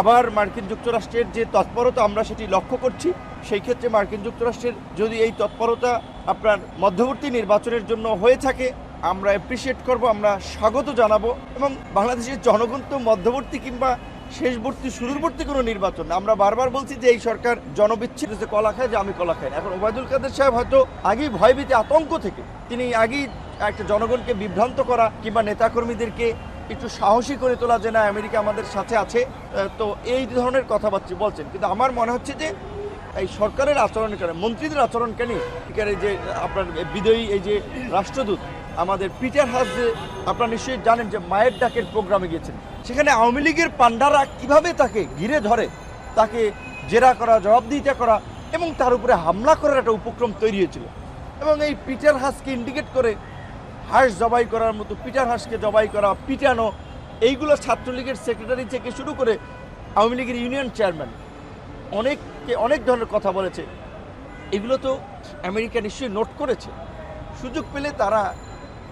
আবার মার্কিন যুক্তরাষ্ট্রের যে তৎপরতা আমরা সেটি লক্ষ্য করছি, সেই ক্ষেত্রে মার্কিন যুক্তরাষ্ট্রের যদি এই তৎপরতা আপনার মধ্যবর্তী নির্বাচনের জন্য হয়ে থাকে, আমরা অ্যাপ্রিসিয়েট করব, আমরা স্বাগত জানাব এবং বাংলাদেশের জনগণ তো মধ্যবর্তী কিংবা শেষবর্তী, শুরুরবর্তী কোনো নির্বাচন না। আমরা বারবার বলছি যে এই সরকার জনবিচ্ছিন্ন যে কলা খায়, যে আমি কলা খাই। এখন ওবায়দুল কাদের সাহেব হয়তো আগেই ভয়ভীতি, আতঙ্ক থেকে তিনি আগেই একটা জনগণকে বিভ্রান্ত করা কিংবা নেতাকর্মীদেরকে একটু সাহসী করে তোলা যে না, আমেরিকা আমাদের সাথে আছে তো এই ধরনের কথাবার্তা বলছেন। কিন্তু আমার মনে হচ্ছে যে এই সরকারের আচরণ কেন মন্ত্রীদের আচরণ কেন? এখানে যে আপনার বিদয়ী, এই যে রাষ্ট্রদূত, আমাদের পিটার হাস যে আপনারা নিশ্চয়ই জানেন যে মায়ের ডাকের প্রোগ্রামে গিয়েছেন। সেখানে আওয়ামী লীগের পান্ডারা কীভাবে তাকে ঘিরে ধরে? তাকে জেরা করা, জবাবদিহিতা করা এবং তার উপরে হামলা করার একটা উপক্রম তৈরি হয়েছিল। এবং এই পিটার হাসকে ইন্ডিকেট করে হাঁস জবাই করার মতো, পিটার হাঁসকে জবাই করা, পিটানো, এইগুলো ছাত্রলীগের সেক্রেটারি থেকে শুরু করে আওয়ামী লীগের ইউনিয়ন চেয়ারম্যান অনেককে অনেক ধরনের কথা বলেছে। এগুলো তো আমেরিকা নিশ্চয়ই নোট করেছে। সুযোগ পেলে তারা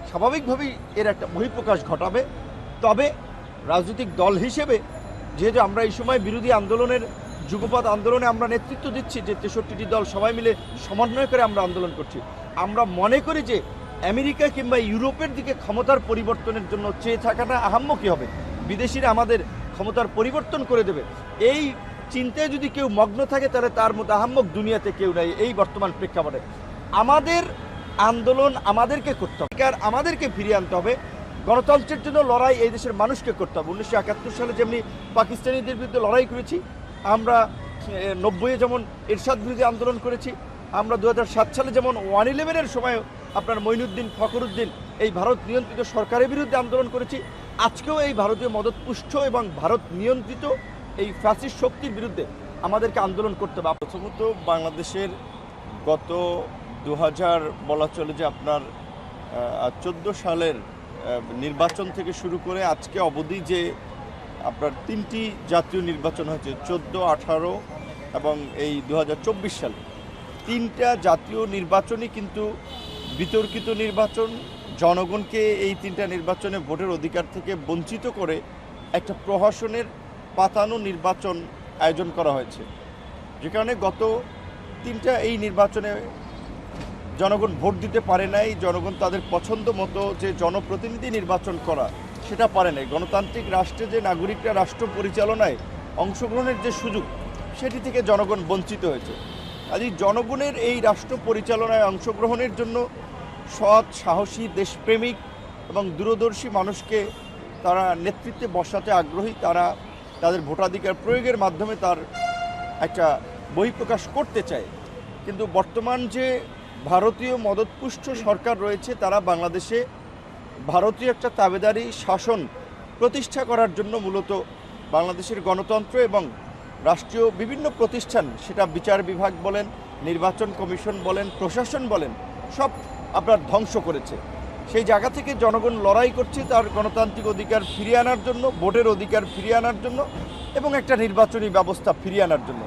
স্বাভাবিকভাবেই এর একটা বহিঃপ্রকাশ ঘটাবে। তবে রাজনৈতিক দল হিসেবে যেহেতু আমরা এই সময় বিরোধী আন্দোলনের, যুগপৎ আন্দোলনে আমরা নেতৃত্ব দিচ্ছি, যে তেষট্টিটি দল সবাই মিলে সমন্বয় করে আমরা আন্দোলন করছি, আমরা মনে করি যে আমেরিকা কিংবা ইউরোপের দিকে ক্ষমতার পরিবর্তনের জন্য চেয়ে থাকাটা কী হবে? বিদেশিরা আমাদের ক্ষমতার পরিবর্তন করে দেবে। এই চিন্তায় যদি কেউ মগ্ন থাকে, তাহলে তার মতো আহাম্মক দুনিয়াতে কেউ নাই, এই বর্তমান প্রেক্ষাপটে। আমাদের আন্দোলন আমাদেরকে করতে হবে। আর আমাদেরকে ফিরিয়ে আনতে হবে। গণতন্ত্রের জন্য লড়াই এই দেশের মানুষকে করতে হবে। উনিশশো একাত্তর সালে যেমনি পাকিস্তানিদের বিরুদ্ধে লড়াই করেছি, আমরা নব্বইয়ে যেমন এরশাদ বিরোধী আন্দোলন করেছি, আমরা দু হাজার সাত সালে যেমন ওয়ান ইলেভেনের সময় আপনার মঈনুদ্দিন ফখরুদ্দিন এই ভারত নিয়ন্ত্রিত সরকারের বিরুদ্ধে আন্দোলন করেছি। আজকেও এই ভারতীয় মদতপুষ্ট এবং ভারত নিয়ন্ত্রিত এই ফ্যাসিস্ট শক্তির বিরুদ্ধে আমাদেরকে আন্দোলন করতে হবে। প্রথমত বাংলাদেশের গত দু হাজার বলা চলে যে আপনার চোদ্দ সালের নির্বাচন থেকে শুরু করে আজকে অবধি যে আপনার তিনটি জাতীয় নির্বাচন হয়েছে, চোদ্দ, আঠারো এবং এই দু হাজার চব্বিশ সালে। তিনটা জাতীয় নির্বাচনই কিন্তু বিতর্কিত নির্বাচন, জনগণকে এই তিনটা নির্বাচনে ভোটের অধিকার থেকে বঞ্চিত করে একটা প্রহসনের পাতানো নির্বাচন আয়োজন করা হয়েছে। যে কারণে গত তিনটা এই নির্বাচনে জনগণ ভোট দিতে পারে নাই, জনগণ তাদের পছন্দ মতো যে জনপ্রতিনিধি নির্বাচন করা, সেটা পারে নাই। গণতান্ত্রিক রাষ্ট্রে যে নাগরিকরা রাষ্ট্র পরিচালনায় অংশগ্রহণের যে সুযোগ, সেটি থেকে জনগণ বঞ্চিত হয়েছে। কাজেই জনগণের এই রাষ্ট্র পরিচালনায় অংশগ্রহণের জন্য সৎ, সাহসী, দেশপ্রেমিক এবং দূরদর্শী মানুষকে তারা নেতৃত্বে বসাতে আগ্রহী, তারা তাদের ভোটাধিকার প্রয়োগের মাধ্যমে তার একটা বহিঃপ্রকাশ করতে চায়। কিন্তু বর্তমান যে ভারতীয় মদতপুষ্ট সরকার রয়েছে, তারা বাংলাদেশে ভারতীয় একটা তাবেদারি শাসন প্রতিষ্ঠা করার জন্য মূলত বাংলাদেশের গণতন্ত্র এবং রাষ্ট্রীয় বিভিন্ন প্রতিষ্ঠান সেটা বিচার বিভাগ বলেন, নির্বাচন কমিশন বলেন, প্রশাসন বলেন, সব আপনার ধ্বংস করেছে। সেই জায়গা থেকে জনগণ লড়াই করছে তার গণতান্ত্রিক অধিকার ফিরিয়ে আনার জন্য, ভোটের অধিকার ফিরিয়ে আনার জন্য এবং একটা নির্বাচনী ব্যবস্থা ফিরিয়ে আনার জন্য।